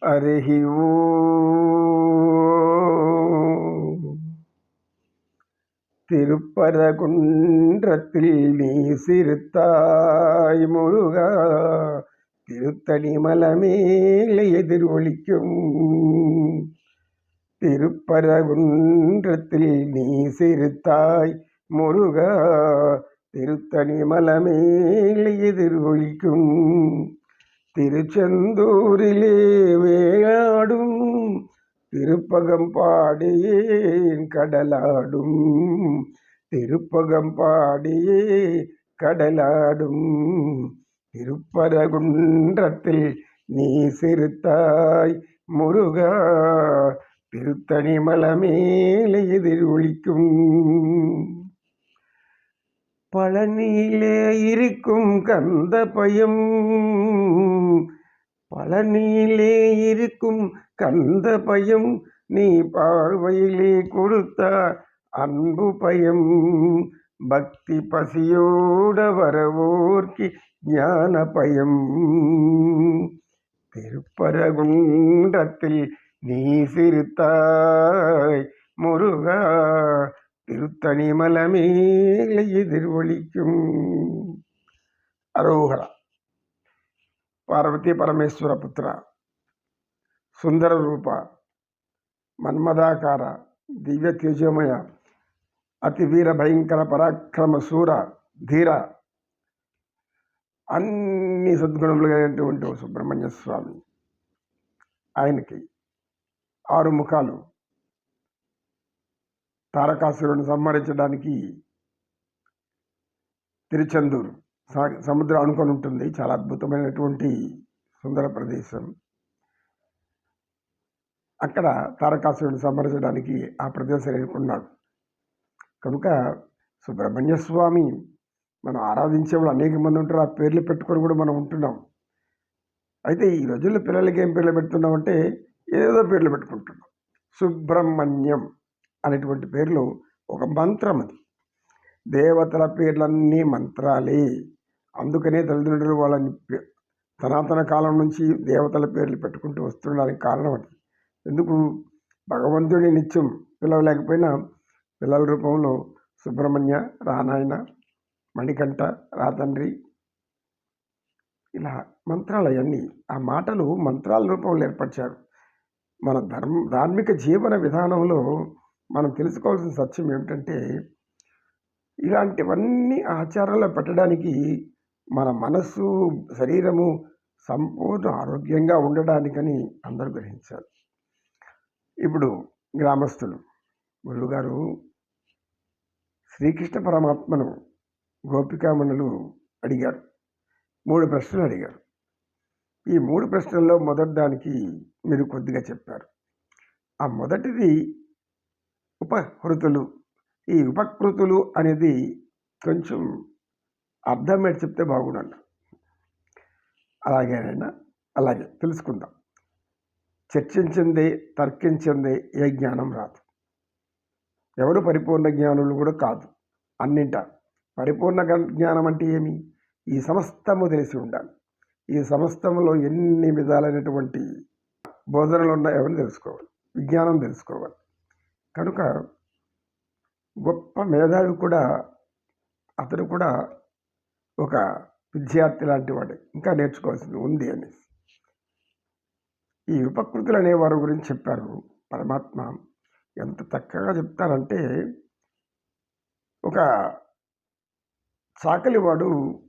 அருகி திருப்பரகுன்றத்தில் நீ சிறுத்தாய் முருகா. திருத்தணி மலமேல எதிரொலிக்கும். திருப்பரகுன்றத்தில் நீ சிறுத்தாய் முருகா. திருத்தணி மலமேல எதிரொலிக்கும். திருச்செந்தூரிலே வேளாடும் திருப்பகம் பாடியேன் கடலாடும் திருப்பகம் பாடியே கடலாடும். திருப்பரகுன்றத்தில் நீ சிறுத்தாய் முருகா திருத்தணி மலமேலே எதிர் ஒழிக்கும் பழனியிலே இருக்கும் கந்த பயம் பழனியிலே இருக்கும் கந்த பயம் நீ பார்வையிலே கொடுத்த அன்பு பயம். பக்தி பசியோட வரவோர்க்கு ஞான பயம். திருப்பரகுண்டத்தில் நீ சிறுத்தாய் முருகா திருத்தணி மலமேல எதிர்வொலிக்கும். அரோகரா. పార్వతీ పరమేశ్వర పుత్ర సుందర రూప మన్మదాకార దివ్య తేజోమయ అతి వీర భయంకర పరాక్రమ శూర ధీర అన్ని సద్గుణములు కలిగినటువంటి ఓ సుబ్రహ్మణ్య స్వామి. ఆయనకి ఆరు ముఖాలు. తారకాసురుని సంహరించడానికి తిరుచందూరు. సముద్రం అనుకొని ఉంటుంది. చాలా అద్భుతమైనటువంటి సుందర ప్రదేశం. అక్కడ తారకాసురుడు సంహరించడానికి ఆ ప్రదేశం ఎన్నుకున్నాడు కనుక సుబ్రహ్మణ్య స్వామి మనం ఆరాధించే వాళ్ళు అనేక మంది ఉంటారు. ఆ పేర్లు పెట్టుకొని కూడా మనం ఉంటున్నాం. అయితే ఈ రోజుల్లో పిల్లలకి ఏం పేర్లు పెడుతున్నామంటే ఏదో పేర్లు పెట్టుకుంటున్నాం. సుబ్రహ్మణ్యం అనేటువంటి పేర్లు ఒక మంత్రం అది. దేవతల పేర్లన్నీ మంత్రాలే. అందుకనే తల్లిదండ్రులు వాళ్ళని సనాతన కాలం నుంచి దేవతల పేర్లు పెట్టుకుంటూ వస్తుండడానికి కారణం అది. ఎందుకు? భగవంతుడి నిత్యం పిలవలేకపోయినా పిల్లల రూపంలో సుబ్రహ్మణ్య రానాయన మణికంఠ రాతండ్రి ఇలా మంత్రాలు అవన్నీ ఆ మాటలు మంత్రాల రూపంలో ఏర్పరిచారు. మన ధర్మ ధార్మిక జీవన విధానంలో మనం తెలుసుకోవాల్సిన సత్యం ఏమిటంటే ఇలాంటివన్నీ ఆచారాల్లో పెట్టడానికి మన మనస్సు శరీరము సంపూర్ణ ఆరోగ్యంగా ఉండడానికని అందరూ గ్రహించాలి ఇప్పుడు గ్రామస్తులు గురువుగారు శ్రీకృష్ణ పరమాత్మను గోపికామణులు అడిగారు. మూడు ప్రశ్నలు అడిగారు. ఈ మూడు ప్రశ్నల్లో మొదటి దానికి మీరు కొద్దిగా చెప్పారు. ఆ మొదటిది ఉపహృతులు. ఈ ఉపకృతులు అనేది కొంచెం అర్థం పెట్టి చెప్తే బాగుండండి అలాగేనైనా అలాగే తెలుసుకుందాం. చర్చించింది తర్కించింది ఏ జ్ఞానం రాదు. ఎవరు పరిపూర్ణ జ్ఞానులు కూడా కాదు. అన్నింట. పరిపూర్ణ జ్ఞానం అంటే ఏమి? ఈ సమస్తము తెలిసి ఉండాలి. ఈ సమస్తములో ఎన్ని విధాలైనటువంటి బోధనలు ఉన్నాయో తెలుసుకోవాలి. విజ్ఞానం తెలుసుకోవాలి. కనుక గొప్ప మేధావి కూడా అతను కూడా ఒక విద్యార్థి లాంటి వాడు ఇంకా నేర్చుకోవాల్సింది ఉంది అనేసి. ఈ ఉపకృతులు అనే వారి గురించి చెప్పారు పరమాత్మ. ఎంత చక్కగా చెప్తారంటే ఒక చాకలివాడు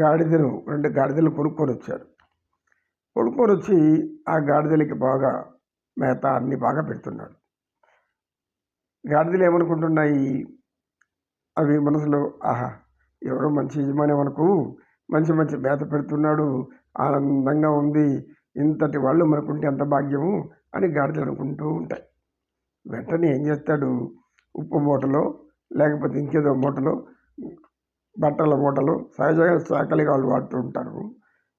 గాడిదను రెండు గాడిదలు కొనుక్కొని వచ్చాడు. కొనుక్కొని వచ్చి ఆ గాడిదలకి బాగా మేత అన్ని బాగా పెడుతున్నాడు. గాడిదలు ఏమనుకుంటున్నాయి? అవి మనసులో ఆహా ఎవరో మంచి యజమాని మనకు మంచి మంచి మేత పెడుతున్నాడు ఆనందంగా ఉంది ఇంతటి వాళ్ళు మనకుంటే ఎంత భాగ్యము అని గాడిదలు అనుకుంటూ ఉంటాయి. వెంటనే ఏం చేస్తాడు? ఉప్పు మూటలో లేకపోతే ఇంకేదో మూటలో బట్టల మూటలు సహజంగా చాకలిగా వాళ్ళు వాడుతూ ఉంటారు.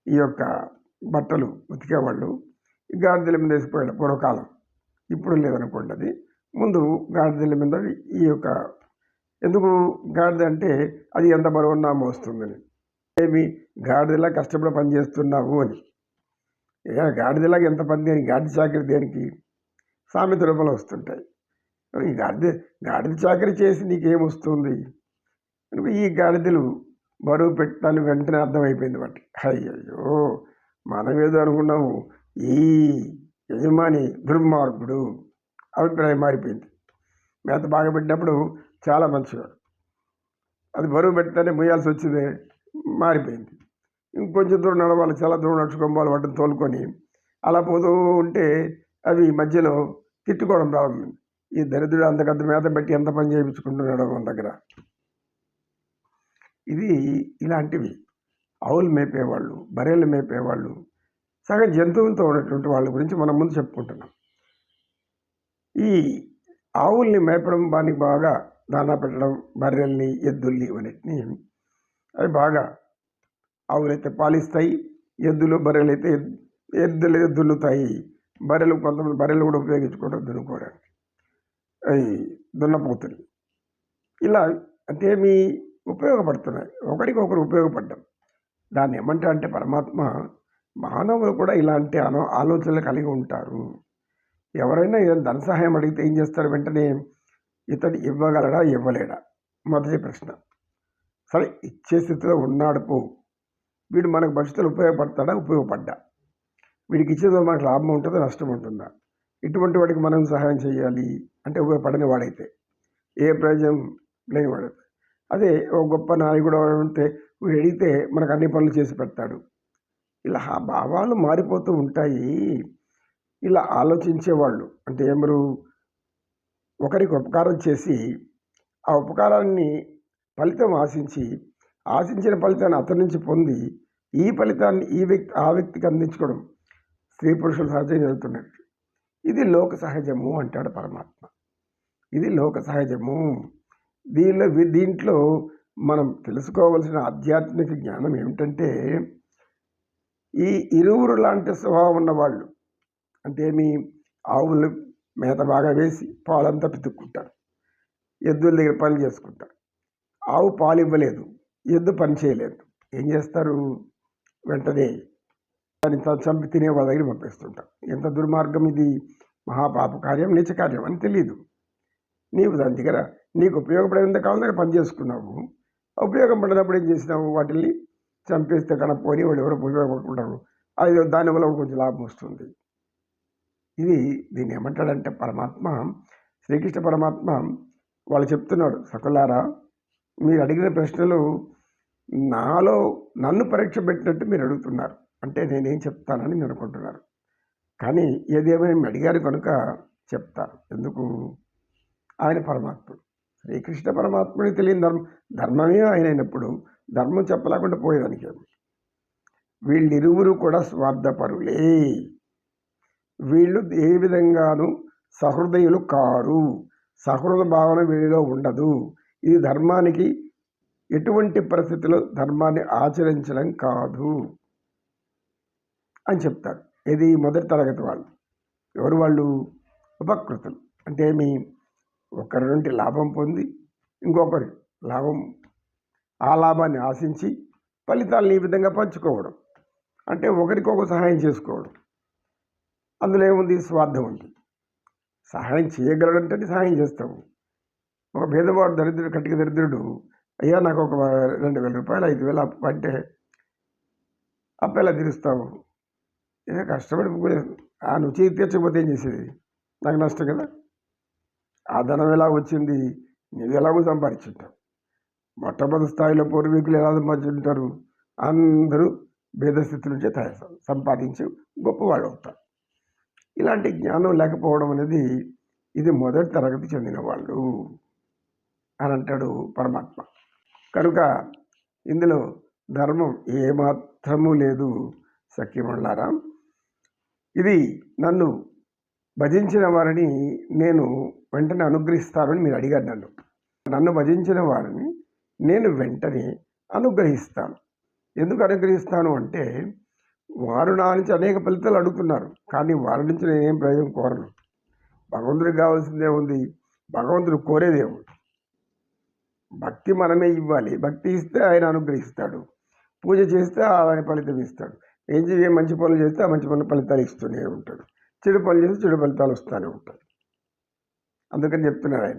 ఈ యొక్క బట్టలు ఉతికేవాళ్ళు గాడిదల మీద వేసిపోయాడు పూర్వకాలం. ఇప్పుడు లేదనుకోండి అది. ముందు గాడిదల మీద ఈ యొక్క ఎందుకు గాడిద అంటే అది ఎంత బరువున్నా మోస్తుందని. ఏమి? గాడిదలా కష్టపడి పనిచేస్తున్నావు అని. ఇక గాడిదలాగా ఎంత పని దేనికి? గాడిద చాకరి దేనికి? సామెత రూపంలో వస్తుంటాయి. ఈ గాడిద గాడిద చాకరి చేసి నీకేమొస్తుంది ఈ గాడిదలు బరువు పెట్టాలని వెంటనే అర్థమైపోయింది వాటి అయ్యయ్యో! మనమేదో అనుకున్నాము. ఈ యజమాని దుర్మార్గుడు. అభిప్రాయం మారిపోయింది. మేత బాగా పెట్టినప్పుడు చాలా మంచివాడు. అది బరువు పెట్టానే మొయ్యాల్సి వచ్చింది మారిపోయింది. ఇంకొంచెం దూరం నడవాలి చాలా దూరం నడుచుకోవాలి వాటిని తోలుకొని. అలా పోతూ ఉంటే అవి మధ్యలో తిట్టుకోవడం ప్రారంభమైంది. ఈ దరిద్రుడు అంతకంత మేత పెట్టి ఎంత పని చేయించుకుంటున్నాడో మన దగ్గర. ఇది ఇలాంటివి. ఆవులు మేపేవాళ్ళు బర్రెలు మేపేవాళ్ళు సగం జంతువులతో ఉన్నటువంటి వాళ్ళ గురించి మనం ముందు చెప్పుకుంటున్నాం. ఈ ఆవుల్ని మేపడం దానికి బాగా దానా పెట్టడం బర్రెల్ని ఎద్దుల్ని ఇవన్నిటిని అవి బాగా ఆవులైతే పాలిస్తాయి ఎద్దులు బర్రెలు అయితే ఎద్దులు దున్నుతాయి బర్రెలు కొంతమంది బర్రెలు కూడా ఉపయోగించుకుంటారు దున్నుకోవడానికి. అవి దున్నపోతులు. ఇలా అంటే మీ ఉపయోగపడుతున్నాయి. ఒకరికొకరు ఉపయోగపడ్డం. దాన్ని ఏమంటా అంటే పరమాత్మ మానవులు కూడా ఇలాంటి ఆలో ఆలోచనలు కలిగి ఉంటారు. ఎవరైనా ఏదైనా ధన సహాయం అడిగితే ఏం చేస్తారు? వెంటనే ఇతడు ఇవ్వగలడా? ఇవ్వలేడా? మొదటి ప్రశ్న. సరే ఇచ్చే స్థితిలో ఉన్నాడు పో. వీడు మనకు భవిష్యత్తులో ఉపయోగపడతాడా? ఉపయోగపడ్డా. వీడికి ఇచ్చేదో మనకు లాభం ఉంటుందా? నష్టం ఉంటుందా? ఇటువంటి వాడికి మనం సహాయం చేయాలి అంటే ఉపయోగపడని వాడైతే ఏ ప్రయోజనం లేని వాడైతే. అదే ఒక గొప్ప నాయకుడు ఉంటే వీడు అడిగితే మనకు అన్ని పనులు చేసి పెడతాడు. ఇలా భావాలు మారిపోతూ ఉంటాయి. ఇలా ఆలోచించేవాళ్ళు అంటే ఎవరు ఒకరికి ఉపకారం చేసి ఆ ఉపకారాన్ని ఫలితం ఆశించి ఆశించిన ఫలితాన్ని అతని నుంచి పొంది ఈ ఫలితాన్ని ఈ వ్యక్తి ఆ వ్యక్తికి అందించుకోవడం స్త్రీ పురుషులు సహజంగా జరుగుతున్నట్టు ఇది లోక సహజము అంటాడు పరమాత్మ. ఇది లోక సహజము. దీనిలో దీంట్లో మనం తెలుసుకోవలసిన ఆధ్యాత్మిక జ్ఞానం ఏమిటంటే ఈ ఇరువురు లాంటి స్వభావం ఉన్నవాళ్ళు అంటే మీ ఆవులు మేత బాగా వేసి పాలంతా పితుక్కుంటాడు. ఎద్దుల దగ్గర పని చేసుకుంటాడు. ఆవు పాలు ఇవ్వలేదు. ఎద్దు పని చేయలేదు. ఏం చేస్తారు? వెంటనే దాన్ని చంపి తినే వాళ్ళ దగ్గర పంపిస్తుంటారు. ఎంత దుర్మార్గం ఇది? మహాపాప కార్యం నీచ కార్యం అని తెలియదు నీవు దాని దగ్గర నీకు ఉపయోగపడేంత కాలం దగ్గర పని చేసుకున్నావు. ఉపయోగపడినప్పుడు ఏం చేసినావు? వాటిని చంపేస్తే కనుక పోని వాళ్ళు ఎవరు ఉపయోగపడుకుంటారు అది దానివల్ల కొంచెం లాభం వస్తుంది. ఇది దీన్ని ఏమంటాడంటే పరమాత్మ శ్రీకృష్ణ పరమాత్మ వాళ్ళు చెప్తున్నాడు సకులారా మీరు అడిగిన ప్రశ్నలు నాలో నన్ను పరీక్ష పెట్టినట్టు మీరు అడుగుతున్నారు. అంటే నేనేం చెప్తానని మీరు అనుకుంటున్నారు. కానీ ఏదేమైనా అడిగారు కనుక చెప్తాను ఎందుకు? ఆయన పరమాత్ముడు. శ్రీకృష్ణ పరమాత్ముడికి తెలియని ధర్మం ధర్మమే ఆయన అయినప్పుడు ధర్మం చెప్పలేకుండా పోయేదానికి వీళ్ళిరువురు కూడా స్వార్థపరులే. వీళ్ళు ఏ విధంగానూ సహృదయులు కారు. సహృద భావన వీడిలో ఉండదు. ఇది ధర్మానికి ఎటువంటి పరిస్థితిలో ధర్మాన్ని ఆచరించడం కాదు అని చెప్తారు. ఇది మొదటి తరగతి వాళ్ళు. ఎవరు వాళ్ళు? ఉపకృతులు. అంటే మీ ఒకరి నుండి లాభం పొంది ఇంకొకరి లాభం ఆ లాభాన్ని ఆశించి ఫలితాలను ఈ విధంగా పంచుకోవడం. అంటే ఒకరికొకరు సహాయం చేసుకోవడం. అందులో ఏముంది? స్వార్థం ఉంది సహాయం చేయగలడంటే సహాయం చేస్తాము ఒక పేదవాడు దరిద్రుడు కట్టిక దరిద్రుడు అయ్యా నాకు ఒక రెండు వేల రూపాయలు ఐదు వేలు అప్పు అంటే అప్పు ఎలా తీరుస్తావు? ఏదో కష్టపడి ఆ నువ్వు చేతి తీర్చకపోతే ఏం చేసేది? నాకు నష్టం కదా? ఆ ధనం ఎలా వచ్చింది? నువ్వు ఎలాగో సంపాదించుంటావు. మొట్టమొదటి స్థాయిలో పూర్వీకులు ఎలా సంపాదించుంటారు? అందరూ భేదస్థితి నుంచే తయారు. సంపాదించి గొప్పవాళ్ళు అవుతారు. ఇలాంటి జ్ఞానం లేకపోవడం అనేది ఇది మొదటి తరగతి చెందిన వాళ్ళు అని అంటాడు పరమాత్మ. కనుక ఇందులో ధర్మం ఏమాత్రము లేదు సఖ్యమల్లారా ఇది నన్ను భజించిన వారిని నేను వెంటనే అనుగ్రహిస్తానని మీరు అడిగారు నన్ను. నన్ను భజించిన వారిని నేను వెంటనే అనుగ్రహిస్తాను. ఎందుకు అనుగ్రహిస్తాను అంటే వారు నా నుంచి అనేక ఫలితాలు అడుగుతున్నారు. కానీ వారి నుంచి నేనేం ప్రయోజనం కోరను? భగవంతుడికి కావాల్సిందే ఉంది. భగవంతుడు కోరేదేముంది భక్తి మనమే ఇవ్వాలి. భక్తి ఇస్తే ఆయన అనుగ్రహిస్తాడు. పూజ చేస్తే ఆయన ఫలితం ఇస్తాడు. ఏం చేయ మంచి పనులు చేస్తే ఆ మంచి పనులు ఫలితాలు ఇస్తూనే ఉంటాడు. చెడు పనులు చేస్తే చెడు ఫలితాలు వస్తూనే ఉంటాయి. అందుకని చెప్తున్నారు ఆయన.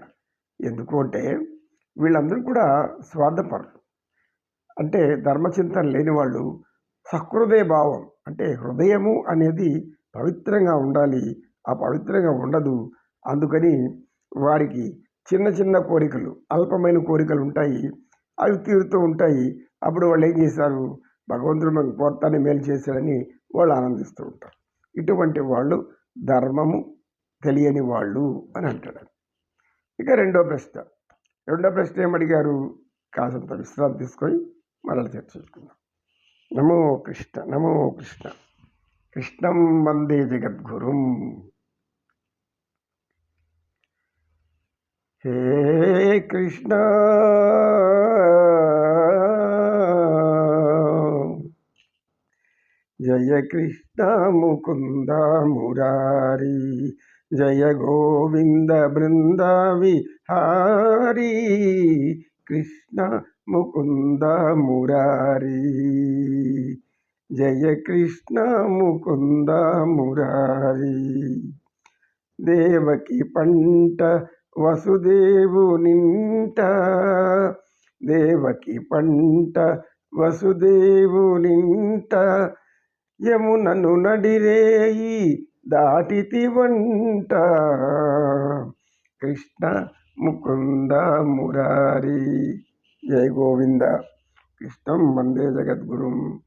ఎందుకు అంటే వీళ్ళందరూ కూడా స్వార్థపరులు. అంటే ధర్మచింతన లేని వాళ్ళు సహృదయ భావం అంటే హృదయము అనేది పవిత్రంగా ఉండాలి. ఆ పవిత్రంగా ఉండదు. అందుకని వారికి చిన్న చిన్న కోరికలు అల్పమైన కోరికలు ఉంటాయి. అవి తీరుతూ ఉంటాయి. అప్పుడు వాళ్ళు ఏం చేశారు భగవంతుడు మనకు పోతాన్ని మేలు చేశాడని వాళ్ళు ఆనందిస్తూ ఉంటారు. ఇటువంటి వాళ్ళు ధర్మము తెలియని వాళ్ళు అని అంటాడు ఇక రెండో ప్రశ్న. రెండో ప్రశ్న ఏమడిగారు కాసంత విశ్రాంతి తీసుకొని మరల చర్చించుకుందాం. నమో కృష్ణ నమో కృష్ణ. కృష్ణం వందే జగద్గురుం. హే కృష్ణ. జయ కృష్ణ ముకుంద మురారి జయ గోవింద బృందావి హారీ. కృష్ణ ముకుంద మురారి జయ కృష్ణ ముకుంద మురారి దేవకి పంట వసుదేవునింట దేవకి పంట వసుదేవునింట యమునను నడిరేయి దాటితి వంట. కృష్ణ ముకుంద మురారి జయ గోవింద. కృష్ణం వందే జగద్గురుం.